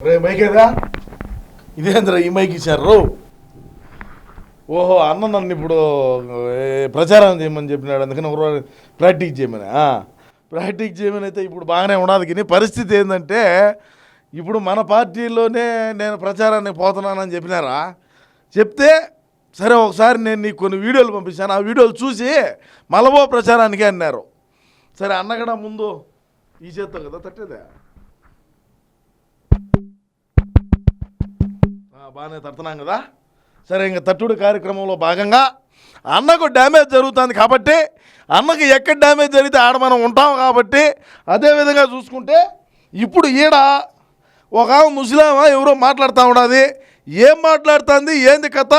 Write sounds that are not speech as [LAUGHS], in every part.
రే మైకేదా ఇదేంద్ర ఈ మైక్ ఇచ్చారు? ఓహో అన్న నన్ను ఇప్పుడు ప్రచారం చేయమని చెప్పినాడు అందుకని ఒక ప్రాక్టీస్ చేయమని. ప్రాక్టీస్ చేయమని అయితే ఇప్పుడు బాగానే ఉండదు కానీ పరిస్థితి ఏంటంటే ఇప్పుడు మన పార్టీలోనే నేను ప్రచారానికి పోతున్నానని చెప్పినారా? చెప్తే సరే ఒకసారి నేను నీకు కొన్ని వీడియోలు పంపించాను ఆ వీడియోలు చూసి మలబో ప్రచారానికి అన్నారు. సరే అన్నగడ ముందు ఈ చేత్తో కదా తట్టేదే? బాగానే తడుతున్నాం కదా? సరే ఇంకా తట్టుడు కార్యక్రమంలో భాగంగా అన్నకు డ్యామేజ్ జరుగుతుంది కాబట్టి అన్నకు ఎక్కడ డ్యామేజ్ జరిగితే ఆడ మనం ఉంటాం కాబట్టి అదే విధంగా చూసుకుంటే ఇప్పుడు ఈడ ఒక ముస్లామా ముస్లిమా ఎవరో మాట్లాడుతూ ఉన్నది ఏం మాట్లాడుతుంది? ఏంది కథ?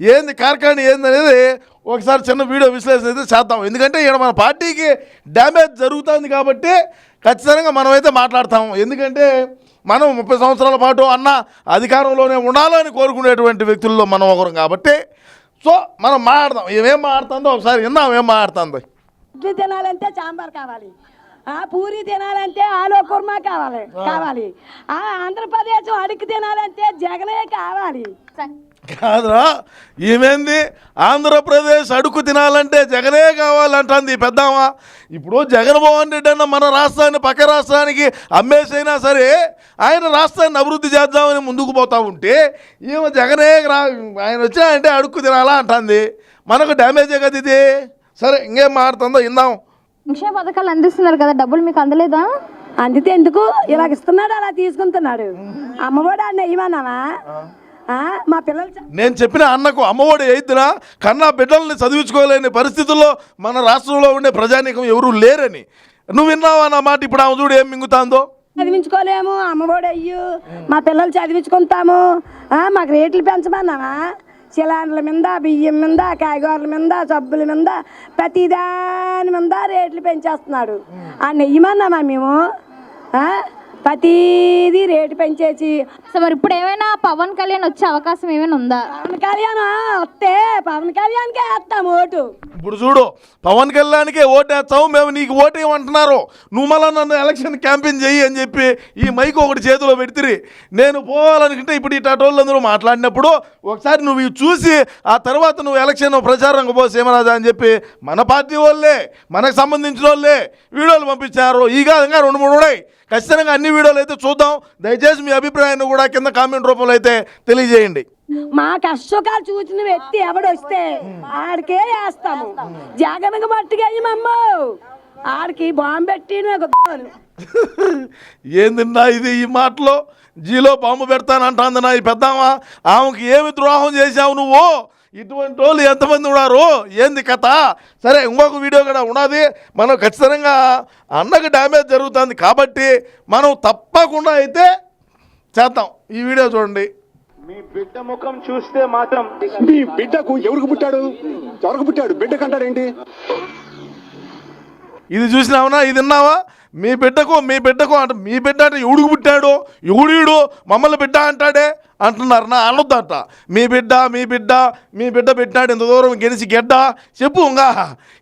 ఏంది కార్ఖాని? ఏంది అనేది ఒకసారి చిన్న వీడియో విశ్లేషణ అయితే చేద్దాం. ఎందుకంటే ఈడ మన పార్టీకి డ్యామేజ్ జరుగుతుంది కాబట్టి ఖచ్చితంగా మనమైతే మాట్లాడతాము ఎందుకంటే మనం ముప్పై సంవత్సరాల పాటు అన్న అధికారంలోనే ఉండాలని కోరుకునేటువంటి వ్యక్తుల్లో మనం ఒకరం కాబట్టి సో మనం మాట్లాడదాం. ఏమేం మాట్లాడుతుందో ఒకసారి విందాం ఏం మాట్లాడుతుంది. ఇడ్లీ తినాలంటే సాంబార్ కావాలి. ఆ పూరి తినాలంటే ఆలు కుర్మా కావాలి కావాలి. ఆ ఆంధ్రప్రదేశ్ అడుగు తినాలంటే జగనే కావాలి. కాదురా ఏమేంది ఆంధ్రప్రదేశ్ అడుగు తినాలంటే జగనే కావాలంటుంది ఈ పెద్దామా? ఇప్పుడు జగన్మోహన్ రెడ్డి అన్న మన రాష్ట్రాన్ని పక్క రాష్ట్రానికి అమ్మేసైనా సరే ఆయన రాష్ట్రాన్ని అభివృద్ధి చేద్దామని ముందుకు పోతా ఉంటే ఈమె జగనే రా ఆయన వచ్చాయంటే అడుక్కు తినాలా అంటుంది. మనకు డ్యామేజే కదా ఇది? సరే ఇంకేం మాడుతుందో ఇందాం సంక్షేమ పథకాలు అందిస్తున్నారు కదా డబ్బులు మీకు అందలేదా? అందితే ఎందుకు? ఇలాగ ఇస్తున్నాడు అలా తీసుకుంటున్నాడు. అమ్మఒడి అన్న ఇవ్వనావా మా పిల్లలు నేను చెప్పిన అన్నకు అమ్మఒడి ఎయిద్దునా కన్నా బిడ్డల్ని చదివించుకోలేని పరిస్థితుల్లో మన రాష్ట్రంలో ఉండే ప్రజానీకం ఎవరూ లేరని. నువ్వు విన్నావా నా మాట? ఇప్పుడు ఆమె చూడు ఏం మింగుతాందో. చదివించుకోలేము అమ్మఒడి అయ్యు. మా పిల్లలు చదివించుకుంటాము. మాకు రేట్లు పెంచమన్నావా? సిలిండర్ల మీద బియ్యం మీద కాయగూరల మీద సబ్బుల మీద ప్రతి దాని మీద రేట్లు పెంచేస్తున్నాడు. ఆ నెయ్యమన్నామా మేము? ప్రతిదీ రేటు పెంచేసి. సో మరి ఇప్పుడు ఏమైనా పవన్ కళ్యాణ్ వచ్చే అవకాశం ఏమైనా ఉందా? పవన్ కళ్యాణ్? వస్తే పవన్ కళ్యాణ్కే వేస్తాం ఓటు. ఇప్పుడు చూడు పవన్ కళ్యాణ్కే ఓటేస్తావు మేము నీకు ఓటేయమంటున్నారు నువ్వు మళ్ళా నన్ను ఎలక్షన్ క్యాంపెయిన్ చెయ్యి అని చెప్పి ఈ మైక్ ఒకటి చేతిలో పెడితిరి. నేను పోవాలనుకుంటే ఇప్పుడు ఈ టోళ్ళందరూ మాట్లాడినప్పుడు ఒకసారి నువ్వు ఇవి చూసి ఆ తర్వాత నువ్వు ఎలక్షన్ ప్రచారం పో సీమరాజా అని చెప్పి మన పార్టీ వాళ్ళే మనకు సంబంధించిన వాళ్ళే వీడియోలు పంపించారు. ఈ విధంగా రెండు మూడు ఉన్నాయి. ఖచ్చితంగా అన్ని వీడియోలు అయితే చూద్దాం. దయచేసి మీ అభిప్రాయాన్ని కూడా కింద కామెంట్ రూపంలో అయితే తెలియజేయండి. మా కష్టకాలు చూసిన వ్యక్తి ఎవడు వస్తే ఆడికే వేస్తాము. జగన్కి మట్టుగా అయ్యమమ్మో ఆడికి బాంబు పెట్టి. ఏందిన్నా ఇది ఈ మాటలో? జీలో బాంబు పెడతానంటాంది నా ఈ పెద్దామా? ఆమెకి ఏమి ద్రోహం చేశావు నువ్వు? ఇటువంటి వాళ్ళు ఎంతమంది ఉన్నారు? ఏంది కథ? సరే ఇంకొక వీడియో కూడా ఉన్నది. మనం ఖచ్చితంగా అన్నకు డ్యామేజ్ జరుగుతుంది కాబట్టి మనం తప్పకుండా అయితే చేద్దాం. ఈ వీడియో చూడండి. మీ బిడ్డ ముఖం చూస్తే మాత్రం నీ బిడ్డకు ఎవరికి పుట్టాడు? ఎవరికి పుట్టాడు? బిడ్డ కంటాడేంటి? ఇది చూసినావునా? ఇది విన్నావా? మీ బిడ్డకు మీ బిడ్డకు అంటే మీ బిడ్డ అంటే ఎవడికి పుట్టాడు? ఎవడీడు మమ్మల్ని బిడ్డ అంటాడే? అంటున్నారు. నా అనొద్దట. మీ బిడ్డ మీ బిడ్డ మీ బిడ్డ పెట్టినాడు ఇంత దూరం గెలిచి గెడ్డ. చెప్పు ఇంకా.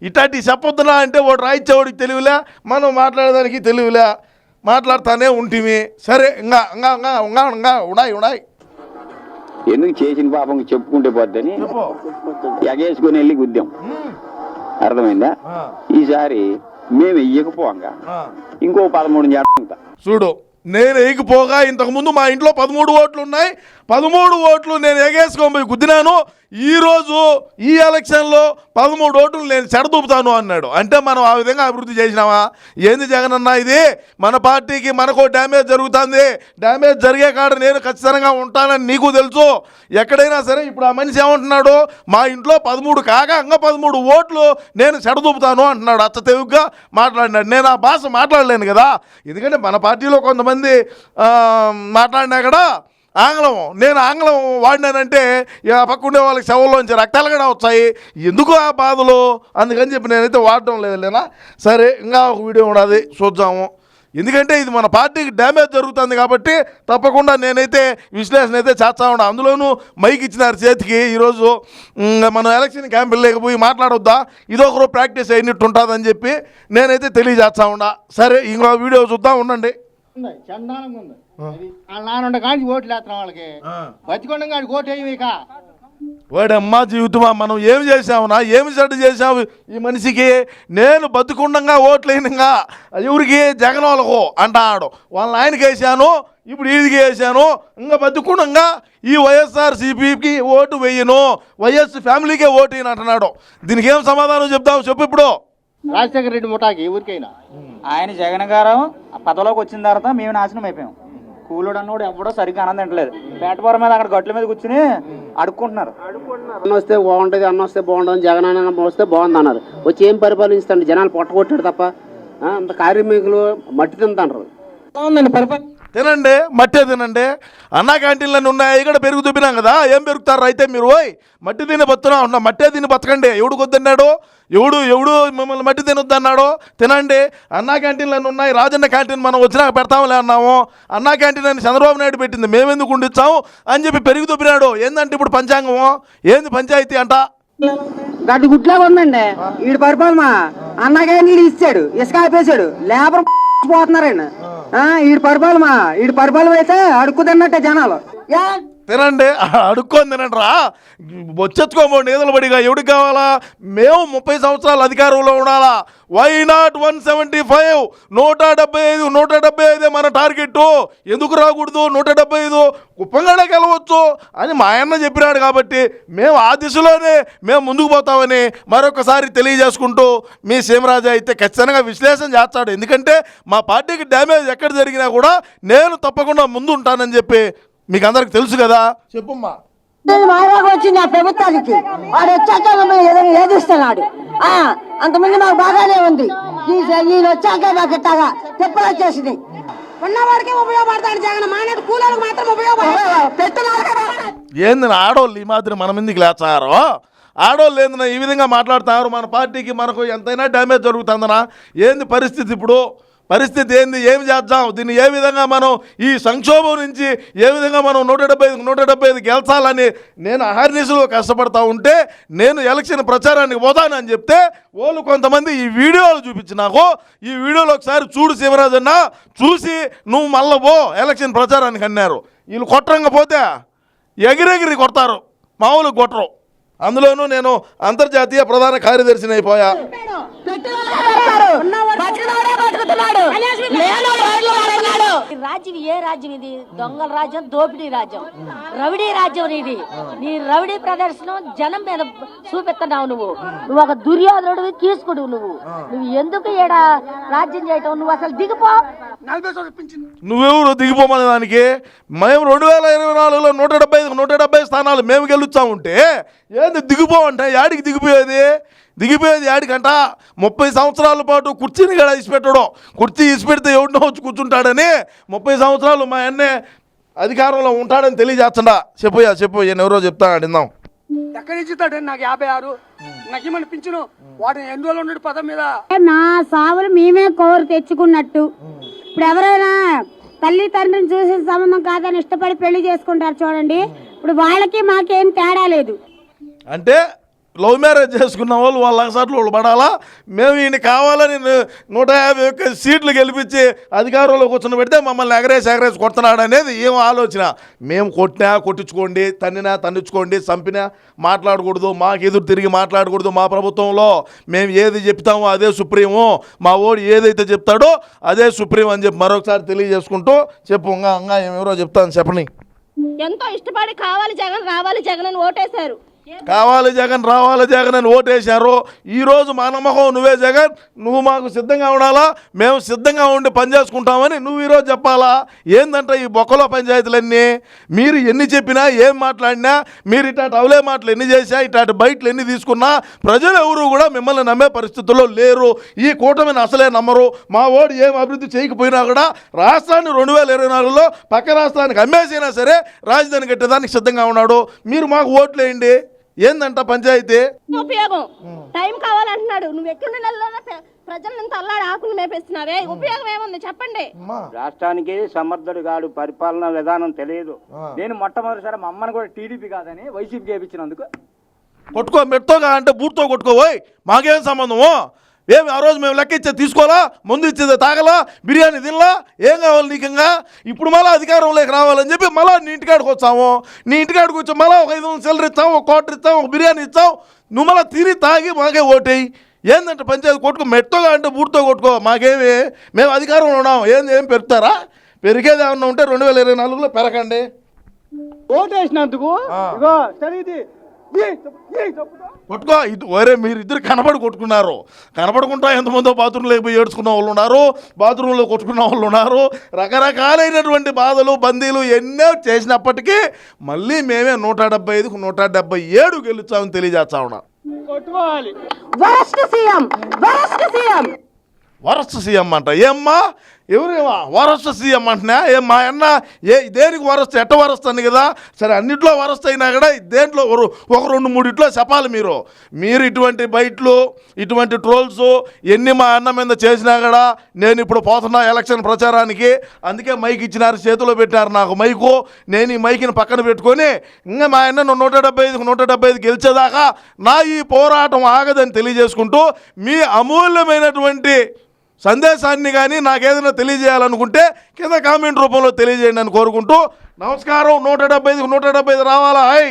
ఇట్లాంటి చెప్పొద్దునా అంటే వాడు రాయిచ్చేవాడికి తెలివిలే మనం మాట్లాడేదానికి తెలివిలే. మాట్లాడుతానే ఉంటిమి. సరే ఇంకా ఇంకా ఇంకా ఇంకా ఇంకా ఉన్నాయి ఉన్నాయి ఎందుకు చేసిన పాపం చెప్పుకుంటే పోద్దని? ఎగేసుకుని వెళ్ళి గుద్దాం. అర్థమైందా? ఈసారి మేము ఇయ్యకపోగా. ఇంకో పదమూడు చేస్తాం చూడు నేను ఎగిపోగా ఇంతకుముందు మా ఇంట్లో పదమూడు ఓట్లు ఉన్నాయి పదమూడు ఓట్లు నేను ఎగేసుకొని పోయి గుద్దినాను. ఈరోజు ఈ ఎలక్షన్లో పదమూడు ఓట్లు నేను చెడదూపుతాను అన్నాడు. అంటే మనం ఆ విధంగా అభివృద్ధి చేసినామా? ఏంది జగన్ అన్న ఇది? మన పార్టీకి మనకు డ్యామేజ్ జరుగుతుంది. డ్యామేజ్ జరిగే కాడ నేను ఖచ్చితంగా ఉంటానని నీకు తెలుసు. ఎక్కడైనా సరే ఇప్పుడు ఆ మనిషి ఏమంటున్నాడు? మా ఇంట్లో పదమూడు కాగా ఇంకా పదమూడు ఓట్లు నేను చెడదూపుతాను అంటున్నాడు. అచ్చ తెలుగుగా మాట్లాడినాడు. నేను ఆ భాష మాట్లాడలేను కదా. ఎందుకంటే మన పార్టీలో కొంతమంది మంది మాట్లాడినా కూడా ఆంగ్లం నేను ఆంగ్లం వాడినానంటే ఇక పక్క ఉండే వాళ్ళకి శవంలోంచి రక్తాలు కూడా వచ్చాయి. ఎందుకు ఆ బాధలు? అందుకని చెప్పి నేనైతే వాడటం లేదు లేనా? సరే ఇంకా ఒక వీడియో ఉన్నది చూద్దాము. ఎందుకంటే ఇది మన పార్టీకి డ్యామేజ్ జరుగుతుంది కాబట్టి తప్పకుండా నేనైతే విశ్లేషణ అయితే చేస్తా ఉన్నా. అందులోనూ మైక్ ఇచ్చినారు చేతికి ఈరోజు. మనం ఎలక్షన్ క్యాంపెయిన్ లేకపోయి మాట్లాడొద్దా? ఇదొకరు ప్రాక్టీస్ అయినట్టు ఉంటుందని చెప్పి నేనైతే తెలియజేస్తా ఉన్నా. సరే ఇంకో వీడియో చూద్దాం ఉండండి. ఉంది వాళ్ళ నాన్న కాడికి ఓట్లు వేస్తున్నాం వాళ్ళకి. బతికొండ కాడికి ఓటు వేయం ఇక వాడమ్మా జీవితమా మనం ఏమి చేసావునా ఏమి చెడ్డ చేసావు ఈ మనిషికి నేను బతుకుండంగా ఓట్లేనుగా ఎవరికి జగన్ వాళ్ళకు అంటాడు. వాళ్ళ ఆయనకి వేసాను ఇప్పుడు వీడికి వేసాను ఇంకా బతుకుండంగా ఈ వైఎస్ఆర్ సిపికి ఓటు వేయను వైఎస్ ఫ్యామిలీకే ఓటు అంటున్నాడు. దీనికి ఏం సమాధానం చెప్తావు చెప్పు ఇప్పుడు. రాజశేఖర రెడ్డి ముఠాకి ఊరికైనా? ఆయన జగన్ గారు పదవిలోకి వచ్చిన తర్వాత మేము నాశనం అయిపోయాం. కూలోడు అన్నోడు ఎవడో సరిగ్గా ఆనందం తింటలేదు పేటపురం మీద అక్కడ గట్ల మీద కూర్చుని అడుక్కుంటున్నారు. అన్న వస్తే బాగుంటుంది అన్న వస్తే బాగుంటుంది జగన్ అన్న వస్తే బాగుంది అన్నారు. వచ్చి ఏం పరిపాలిస్తాడు జనాలు పొట్టగొట్టాడు తప్ప ఆ, అంత కార్మికులు మట్టి తింటారు ఉందండి పరిపాలన. తినండి మట్టే తినండి. అన్నా క్యాంటీన్లన్నీ ఉన్నాయి ఇక్కడ పెరుగు చూపినాం కదా ఏం పెరుగుతారు అయితే మీరు? ఓయ్ మట్టి తిని బతున్నా ఉన్నా మట్టే తిని బతకండి. ఎవడు కొద్దన్నాడు? ఎవడు ఎవడు మిమ్మల్ని మట్టి తినొద్దన్నాడు? తినండి. అన్నా క్యాంటీన్లన్నీ ఉన్నాయి రాజన్న క్యాంటీన్ మనం వచ్చినాక పెడతాంలే అన్నాము. అన్నా క్యాంటీన్ అని చంద్రబాబు నాయుడు పెట్టింది మేమెందుకు ఉండిచ్చాము? అని చెప్పి పెరుగు చూపినాడు ఏందంటే ఇప్పుడు పంచాంగము? ఏంది పంచాయతీ అంట? గడ్డి గుట్లా ఉందండి. వీడి పరిపాలన అన్నగా నీళ్ళు ఇచ్చాడు ఇసుక ఆపేశాడు. లేబర్ పోతున్నారండి. ఈడు పరిపాలమా? ఈడు పరిపాలన అయితే అడుక్కు తిన్నట్టే జనాలు. తినండి. [LAUGHS] అడుక్కొని తినండి రా వచ్చెత్తుకోమండి ఏదలు పడిగా ఎవడికి కావాలా? మేము ముప్పై సంవత్సరాలు అధికారంలో ఉండాలా? Why not one seventy five నూట డెబ్బై ఐదు నూట డెబ్బై ఐదే మన టార్గెట్. ఎందుకు రాకూడదు? నూట డెబ్బై ఐదు? కుప్పంగానే గెలవచ్చు అని మా ఆయన చెప్పినాడు కాబట్టి మేము ఆ దిశలోనే మేము ముందుకు పోతామని మరొకసారి తెలియజేసుకుంటూ మీ సీమరాజు అయితే ఖచ్చితంగా విశ్లేషణ చేస్తాడు. ఎందుకంటే మా పార్టీకి డ్యామేజ్ ఎక్కడ జరిగినా కూడా నేను తప్పకుండా ముందు ఉంటానని చెప్పి మీకు అందరికి తెలుసు కదా? చెప్పుమ్మా. మాకు వచ్చింది ఆ ప్రభుత్వానికి. వాడు వచ్చాక మమ్మల్ని ఏదిస్తున్నాడు ఆ, అంతమంది మాకు బాగానే ఉంది. ఈ- ఈయన వచ్చాక మాకు ఇట్టాగా తెప్పలు వచ్చేసింది ఉన్నవాడికి ఉపయోగపడతాడు జగన్. మానేది కూలీలకు మాత్రం ఉపయోగపడతాడు. ఏంది ఆడోళ్ళు ఈ మాదిరి మన మీదకి లేచారు? ఆడోళ్ళు ఏంది ఈ విధంగా మాట్లాడుతున్నారు? మన పార్టీకి మనకు ఎంతైనా డ్యామేజ్ జరుగుతుందనా? ఏంది పరిస్థితి ఇప్పుడు? పరిస్థితి ఏంది? ఏమి చేద్దాం? దీన్ని ఏ విధంగా మనం ఈ సంక్షోభం నుంచి ఏ విధంగా మనం నూట డెబ్బై ఐదు నూట డెబ్బై ఐదు గెలచాలని నేను అహర్నిశలో కష్టపడతా ఉంటే నేను ఎలక్షన్ ప్రచారానికి పోతానని చెప్తే వాళ్ళు కొంతమంది ఈ వీడియోలు చూపించి నాకు ఈ వీడియోలో ఒకసారి చూడు శివరాజ్ అన్న చూసి నువ్వు మళ్ళా పో ఎలక్షన్ ప్రచారానికి అన్నారు. వీళ్ళు కొట్టరంగా పోతే ఎగిరెగిరి కొడతారు మామూలు కొట్టరు. అందులోనూ నేను అంతర్జాతీయ ప్రధాన కార్యదర్శిని అయిపోయా. రాజ్యం ఏ రాజ్యం ఇది? దొంగల రాజ్యం దోపిడీ రాజ్యం. రౌడీ రాజ్యం ఇది. నీ రౌడీ ప్రదర్శనం జనం మీద చూపిస్తున్నావు నువ్వు. నువ్వు ఒక దుర్యోధనుడు కీసుకుడు నువ్వు. నువ్వు ఎందుకు ఈడ రాజ్యం చేయటం? నువ్వు అసలు దిగిపో. నువ్వెవరు దిగిపోమనే దానికి? మేము రెండు వేల ఇరవై నాలుగులో నూట డెబ్బై నూట డెబ్బై స్థానాలు మేము గెలుస్తా ఉంటే ఏంది దిగిపోవంటే యాడికి దిగిపోయేది? దిగిపోయేది యాడికంట? ముప్పై సంవత్సరాల పాటు కుర్చీని కూడా ఇసిపెట్టడం. కుర్చీ ఇసిపెడితే ఎవడినో వచ్చి కూర్చుంటాడని ముప్పై సంవత్సరాలు మా అన్నే అధికారంలో ఉంటాడని తెలియజేస్తుండా. చెప్పయ్యా చెప్పు ఈయన ఎవరో చెప్తా అడిందాం ఎక్కడి నుంచి నాకు యాభై ఆరు? నాకు ఏమని పింఛను? వాటిని ఎన్ని రోజులు ఉన్నాడు పదం మీద? నా సావులు మేమే కోరు తెచ్చుకున్నట్టు. ఇప్పుడు ఎవరైనా తల్లి తండ్రిని చూసిన సంబంధం కాదని ఇష్టపడి పెళ్ళి చేసుకుంటారు చూడండి. ఇప్పుడు వాళ్ళకి మాకేం తేడా లేదు. అంటే లవ్ మ్యారేజ్ చేసుకున్న వాళ్ళు వాళ్ళ లక్షట్లు వాళ్ళు పడాలా? మేము ఈయన కావాలని నూట యాభై ఒక్క సీట్లు గెలిపించి అధికారంలో కూర్చొని పెడితే మమ్మల్ని ఎగరేసి ఎగరేసి కొడుతున్నాడు అనేది ఏం ఆలోచన? మేము కొట్టినా కొట్టించుకోండి తన్నినా తన్నించుకోండి చంపినా మాట్లాడకూడదు మాకు ఎదురు తిరిగి మాట్లాడకూడదు మా ప్రభుత్వంలో. మేము ఏది చెప్తామో అదే సుప్రీము. మా ఓడి ఏదైతే చెప్తాడో అదే సుప్రీం అని చెప్పి మరొకసారి తెలియజేసుకుంటూ చెప్పు ఇంకా ఇంకా ఎవరో చెప్తాను చెప్పని ఎంతో ఇష్టపడి కావాలి జగన్ రావాలి జగన్ అని ఓటేశారు. కావాలి జగన్ రావాలి జగన్ అని ఓటేశారు. ఈరోజు మా నమ్మకం నువ్వే జగన్ నువ్వు మాకు సిద్ధంగా ఉండాలా? మేము సిద్ధంగా ఉండి పనిచేసుకుంటామని నువ్వు ఈరోజు చెప్పాలా? ఏందంటే ఈ బొక్కలో పంచాయతీలన్నీ? మీరు ఎన్ని చెప్పినా ఏం మాట్లాడినా మీరు ఇట్లాంటి అవలే మాటలు ఎన్ని చేసా ఇట్లాంటి బయటలు ఎన్ని తీసుకున్నా ప్రజలు ఎవరు కూడా మిమ్మల్ని నమ్మే పరిస్థితుల్లో లేరు. ఈ కూటమిని అసలే నమ్మరు. మా ఓడి ఏం అభివృద్ధి చేయకపోయినా కూడా రాష్ట్రాన్ని రెండు వేల ఇరవై నాలుగులో పక్క రాష్ట్రానికి అమ్మేసైనా సరే రాజధాని కట్టేదానికి సిద్ధంగా ఉన్నాడు. మీరు మాకు ఓట్లేయండి ఏందంట పంచాయతీ? ఉపయోగం. టైం కావాలంటున్నాడు. నువ్వు ఎక్కడ ప్రజలను ఇంత అల్లాడి ఆకులు మేపేస్తున్నావే. ఉపయోగం ఏముంది? చెప్పండి. రాష్ట్రానికి సమర్థుడు కాడు. పరిపాలన విధానం తెలియదు. నేను మొట్టమొదటిసారి మా అమ్మని కూడా టీడీపీ కాదని వైసీపీ గేపించినందుకు కొట్టుకో మెట్టుగా అంటే బూట్తో కొట్టుకోవోయ్ మాకేం సంబంధము? ఏమి ఆ రోజు మేము లెక్క ఇచ్చేది తీసుకోవాలా? ముందు ఇచ్చేది తాగలా? బిర్యానీ తినలా? ఏం కావాలి నీకంగా? ఇప్పుడు మళ్ళీ అధికారంలోకి రావాలని చెప్పి మళ్ళీ నీ ఇంటికాడికి వచ్చాము. నీ ఇంటికాడికి వచ్చి మళ్ళీ ఒక ఐదు వందలు సిల్లర్ ఇస్తాం ఒక కోటర్ ఇస్తాం ఒక బిర్యానీ ఇస్తాం నువ్వు మళ్ళీ తిని తాగి మాకే ఓటేయి. ఏందంటే పంచాయతీ కొట్టుకో మెట్టగా అంటే బూట్తో కొట్టుకో మాకేమి? మేము అధికారంలో ఉన్నాం. ఏంది ఏం పెడతారా పెరిగేది ఏమన్నా ఉంటే రెండు వేల ఇరవై నాలుగులో పెరగండి. ఓటు వేసినందుకు ఇగో కొట్టుకో ఇది ఒరే మీరు ఇద్దరు కనబడి కొట్టుకున్నారు. కనబడుకుంటా ఎంతమందో బాత్రూంలోకి పోయి ఏడ్చుకున్న వాళ్ళు ఉన్నారు. బాత్రూంలో కొట్టుకున్న వాళ్ళు ఉన్నారు. రకరకాలైనటువంటి బాధలు బందీలు ఎన్నో చేసినప్పటికీ మళ్ళీ మేమే నూట డెబ్బై ఐదుకు నూట డెబ్బై ఏడు గెలుచామని తెలియజేస్తా ఉన్నా. కొట్టుకోవాలి. Worst CM worst CM. Worst CM అంట. ఏమ్మా? ఎవరేమా వరస్ట్ సీఎం అంటున్నా ఏ మా అన్న ఏ దేనికి వరస్ట్ ఎట్ట వరస్తుంది అని కదా? సరే అన్నిట్లో వరస్ట్ అయినా కూడా దేంట్లో ఒక ఒక రెండు మూడిట్లో చెప్పాలి మీరు. మీరు ఇటువంటి బయట్లు ఇటువంటి ట్రోల్స్ ఎన్ని మా అన్న మీద చేసినా కూడా నేను ఇప్పుడు పోతున్నా ఎలక్షన్ ప్రచారానికి. అందుకే మైక్ ఇచ్చినారు చేతిలో పెట్టారు నాకు మైకు. నేను ఈ మైకిని పక్కన పెట్టుకొని ఇంకా మా అన్న నువ్వు నూట డెబ్బై ఐదుకు నూట డెబ్బై ఐదు గెలిచేదాకా నా ఈ పోరాటం ఆగదని తెలియజేసుకుంటూ మీ అమూల్యమైనటువంటి సందేశాన్ని కానీ నాకేదైనా తెలియజేయాలనుకుంటే కింద కామెంట్ రూపంలో తెలియజేయండి అని కోరుకుంటూ నమస్కారం. నూట డెబ్బై ఐదుకు నూట డెబ్బై ఐదు రావాలా? హాయ్